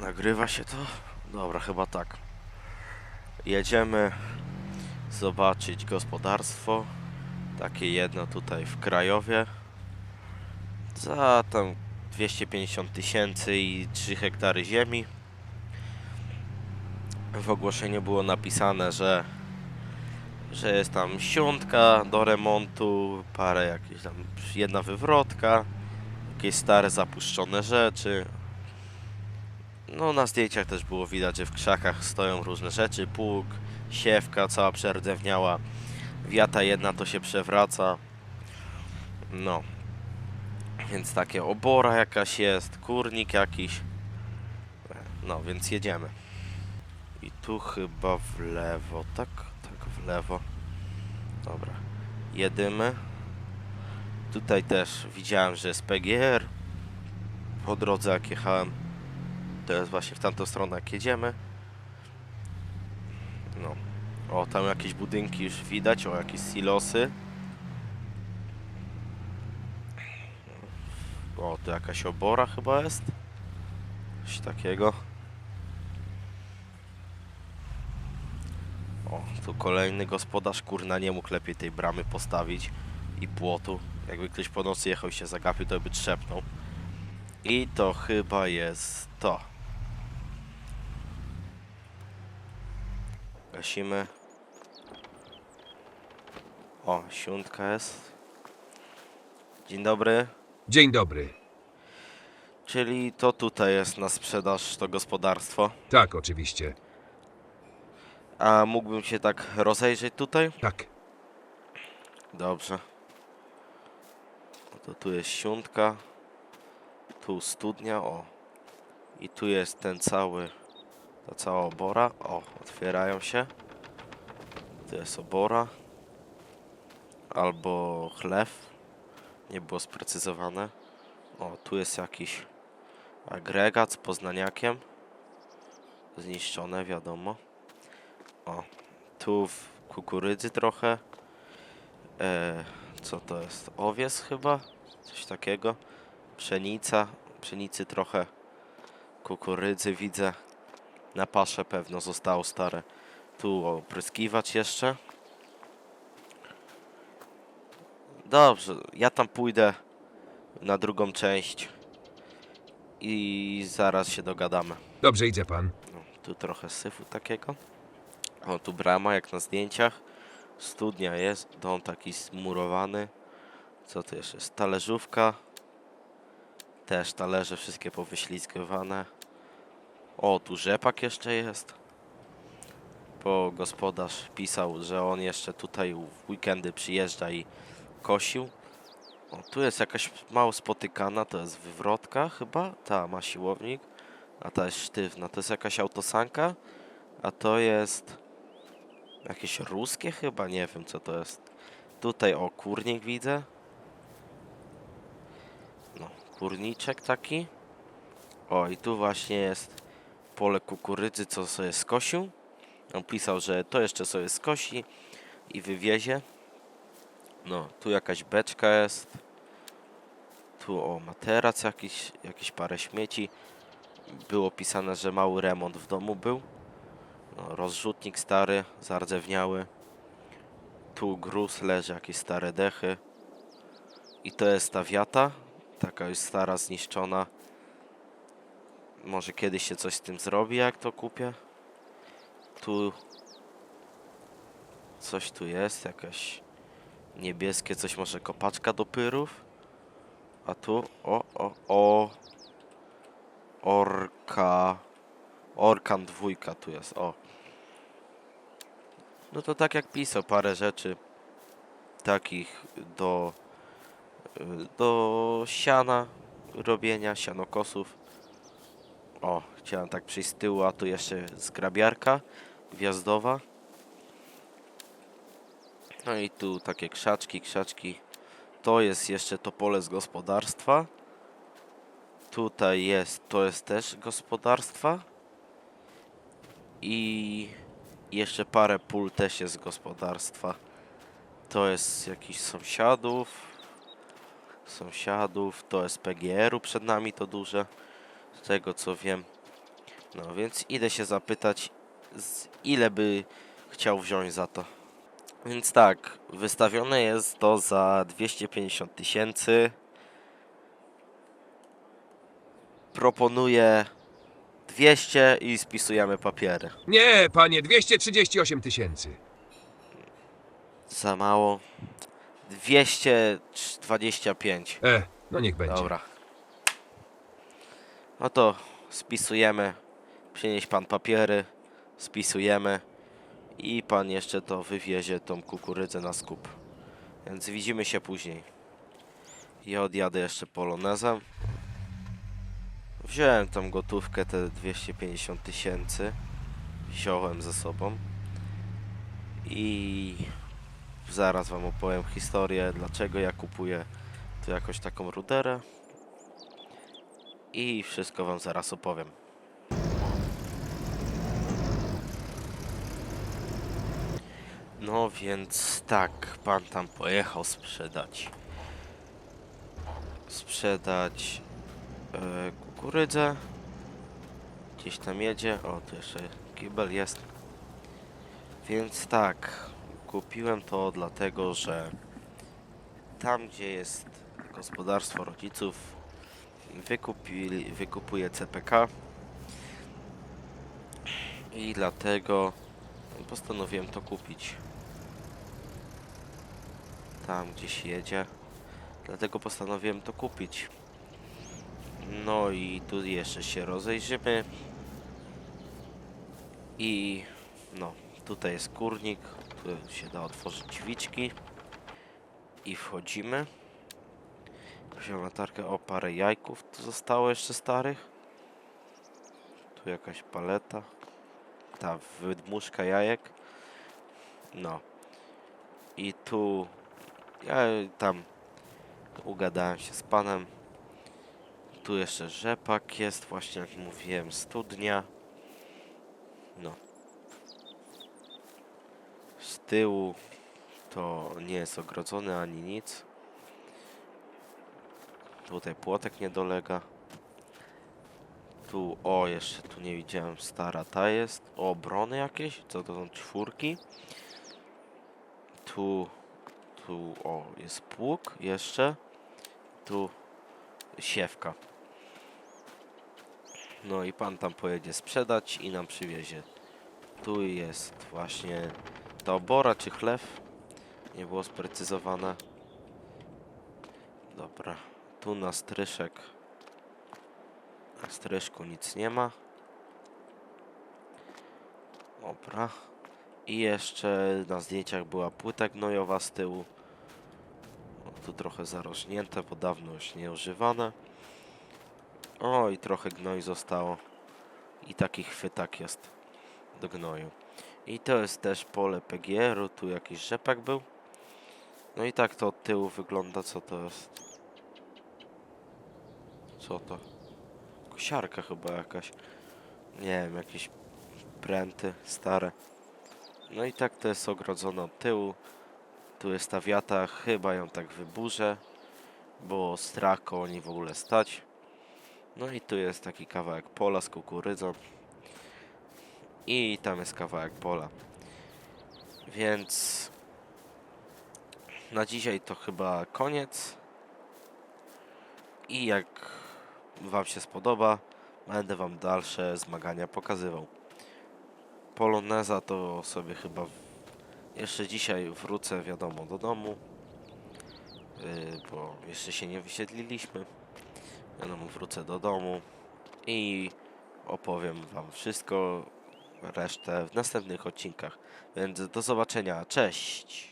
Nagrywa się to? Dobra, chyba tak. Jedziemy zobaczyć gospodarstwo. Takie jedno tutaj w Krajowie. Za tam 250 tysięcy i 3 hektary ziemi. W ogłoszeniu było napisane, że że jest tam siątka do remontu, parę jakieś tam, jedna wywrotka, jakieś stare zapuszczone rzeczy. No na zdjęciach też było widać, że w krzakach stoją różne rzeczy, pług, siewka cała przerdewniała, wiata jedna to się przewraca. No. Więc takie obora jakaś jest, kurnik jakiś. No, więc jedziemy. I tu chyba w lewo, tak? Tak, w lewo. Dobra. Jedymy. Tutaj też widziałem, że jest PGR. Po drodze jak jechałem, to jest właśnie w tamtą stronę jak jedziemy. No. O, tam jakieś budynki już widać, o jakieś silosy. O, tu jakaś obora chyba jest. Coś takiego. O, tu kolejny gospodarz, kurna, nie mógł lepiej tej bramy postawić i płotu. Jakby ktoś po nocy jechał i się zagapił, to by trzepnął. I to chyba jest to. Gasimy. O, siuntka jest. Dzień dobry. Dzień dobry. Czyli to tutaj jest na sprzedaż to gospodarstwo. Tak, oczywiście. A mógłbym się tak rozejrzeć tutaj? Tak. Dobrze. No to tu jest siuntka. Tu studnia, o. I tu jest ten cały, ta cała obora. O, otwierają się. Tu jest obora. Albo chlew. Nie było sprecyzowane. O, tu jest jakiś agregat z poznaniakiem. Zniszczone, wiadomo. O, tu w kukurydzy trochę. E, co to jest? Owies chyba? Coś takiego. Pszenica. Pszenicy trochę. Kukurydzy widzę. Na pasze pewno zostało stare. Tu opryskiwacz jeszcze. Dobrze, ja tam pójdę na drugą część i zaraz się dogadamy. Dobrze, idzie pan. No, tu trochę syfu takiego. O, tu brama jak na zdjęciach. Studnia jest, dom taki zmurowany. Co tu jeszcze jest? Talerzówka. Też talerze wszystkie powyślizgowane. O, tu rzepak jeszcze jest. Bo gospodarz pisał, że on jeszcze tutaj w weekendy przyjeżdża i kosił. O, tu jest jakaś mało spotykana, to jest wywrotka chyba. Ta ma siłownik. A ta jest sztywna. To jest jakaś autosanka. A to jest jakieś ruskie chyba, nie wiem co to jest. Tutaj o kurnik widzę. No, kurniczek taki. O i tu właśnie jest pole kukurydzy, co sobie skosił. On pisał, że to jeszcze sobie skosi i wywiezie. No, tu jakaś beczka jest. Tu o materac jakiś, jakieś parę śmieci. Było pisane, że mały remont w domu był. No, rozrzutnik stary, zardzewiały. Tu gruz leży, jakieś stare dechy. I to jest ta wiata, taka już stara, zniszczona. Może kiedyś się coś z tym zrobi, jak to kupię. Tu coś tu jest, jakaś niebieskie, coś może kopaczka do pyrów. A tu, o, o, o, orka, orkan dwójka tu jest, o. No to tak jak pisał, parę rzeczy takich do, do siana robienia, sianokosów. O, chciałem tak przyjść z tyłu, a tu jeszcze zgrabiarka gwiazdowa. No i tu takie krzaczki, krzaczki. To jest jeszcze to pole z gospodarstwa. Tutaj jest, to jest też gospodarstwa. I jeszcze parę pól też jest gospodarstwa. To jest jakiś sąsiadów. Sąsiadów, to jest PGR-u przed nami to duże. Z tego co wiem. No więc idę się zapytać, ile by chciał wziąć za to. Więc tak, wystawione jest to za 250 tysięcy. Proponuję 200 i spisujemy papiery. Nie, panie, 238 tysięcy. Za mało. 225. E, no niech będzie. Dobra. No to spisujemy. Przynieś pan papiery. Spisujemy. I pan jeszcze to wywiezie tą kukurydzę na skup. Więc widzimy się później. Ja odjadę jeszcze polonezem. Wziąłem tą gotówkę, te 250 tysięcy. Wziąłem ze sobą. I zaraz wam opowiem historię, dlaczego ja kupuję tu jakąś taką ruderę. I wszystko wam zaraz opowiem. No więc tak, pan tam pojechał sprzedać. Sprzedać e, kukurydzę. Gdzieś tam jedzie. O, tu jeszcze kibel jest. Więc tak, kupiłem to dlatego, że tam gdzie jest gospodarstwo rodziców wykupili, wykupuje CPK i dlatego postanowiłem to kupić. Tam gdzieś jedzie, dlatego postanowiłem to kupić. No i tu jeszcze się rozejrzymy. I no, tutaj jest kurnik, tu się da otworzyć drzwiczki. I wchodzimy. Wziąłem latarkę, o parę jajków tu zostało jeszcze starych. Tu jakaś paleta. Ta wydmuszka jajek. No. I tu ja tam ugadałem się z panem. Tu jeszcze rzepak jest, właśnie jak mówiłem, studnia. No. Z tyłu to nie jest ogrodzone ani nic. Tutaj płotek nie dolega. Tu, o, jeszcze tu nie widziałem, stara ta jest. O, brony jakieś? Co to są czwórki? Tu, tu, o, jest pług jeszcze. Tu siewka. No i pan tam pojedzie sprzedać i nam przywiezie. Tu jest właśnie ta obora czy chlew. Nie było sprecyzowane. Dobra. Tu na stryszek. Na stryszku nic nie ma. Dobra. I jeszcze na zdjęciach była płyta gnojowa z tyłu. O, tu trochę zarośnięte, bo dawno już nie używane. O, i trochę gnoj zostało. I taki chwytak jest do gnoju. I to jest też pole PGR-u. Tu jakiś rzepak był. No i tak to od tyłu wygląda. Co to jest? Co to? Kosiarka chyba jakaś. Nie wiem, jakieś pręty stare. No i tak to jest ogrodzone od tyłu. Tu jest ta wiata, chyba ją tak wyburzę, bo strach koło niej w ogóle stać. No i tu jest taki kawałek pola z kukurydzą. I tam jest kawałek pola. Więc na dzisiaj to chyba koniec. I jak Wam się spodoba, będę Wam dalsze zmagania pokazywał. Poloneza to sobie chyba jeszcze dzisiaj wrócę, wiadomo, do domu. Yy, bo jeszcze się nie wysiedliliśmy. Wiadomo, wrócę do domu i opowiem Wam wszystko, resztę w następnych odcinkach. Więc do zobaczenia, cześć!